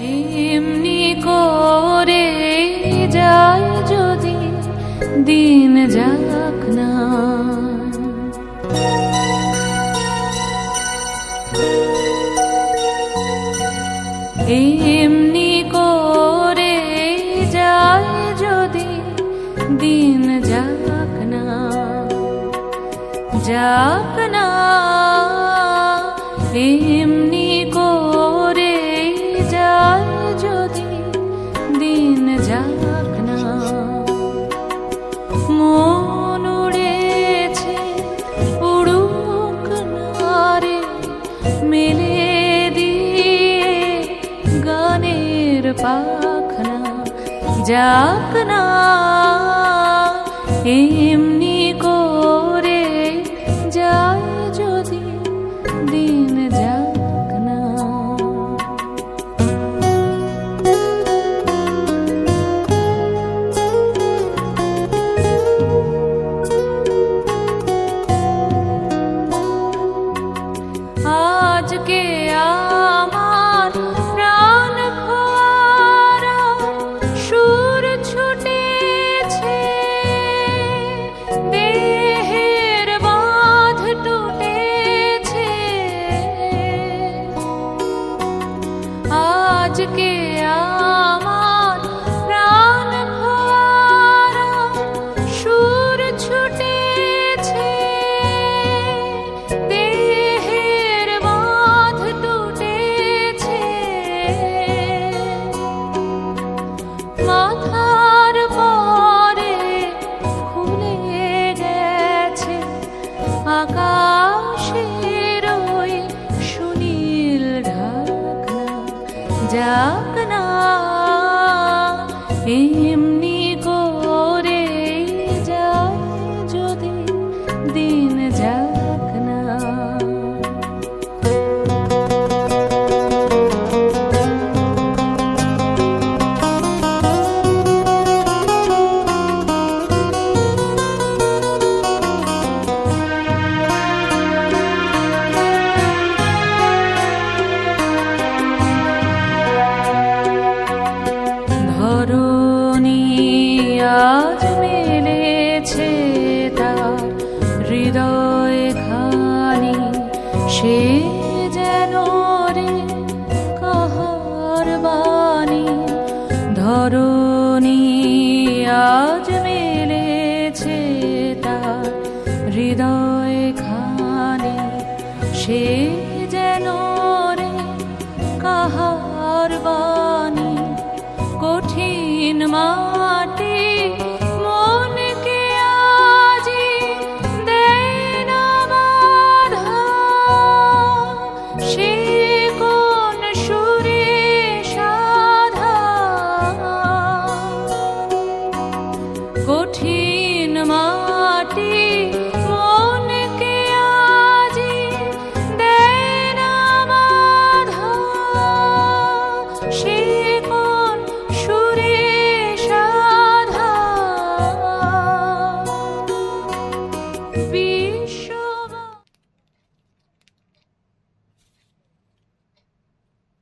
এমনি করে যায় যদি দিন যাক না। এমনি করে যায় যদি দিন যাক না। যাক না মেলে দিয়ে গানের পাখনা যাক না এমনি আজকে আমার প্রাণ ভরা সুর ছুটেছে। দেহের বাঁধ টুটেছে। আজকে আমার আকাশের ওই সুনীল ঢাকা যাক এমনি আজ মেলেছে তার হৃদয় খানি। সে যেন রে কাহার বাণী। ধরণী আজ মেলেছে তার হৃদয় খানি। সে যেন রে কাহার বাণী। কঠিন মাটি Be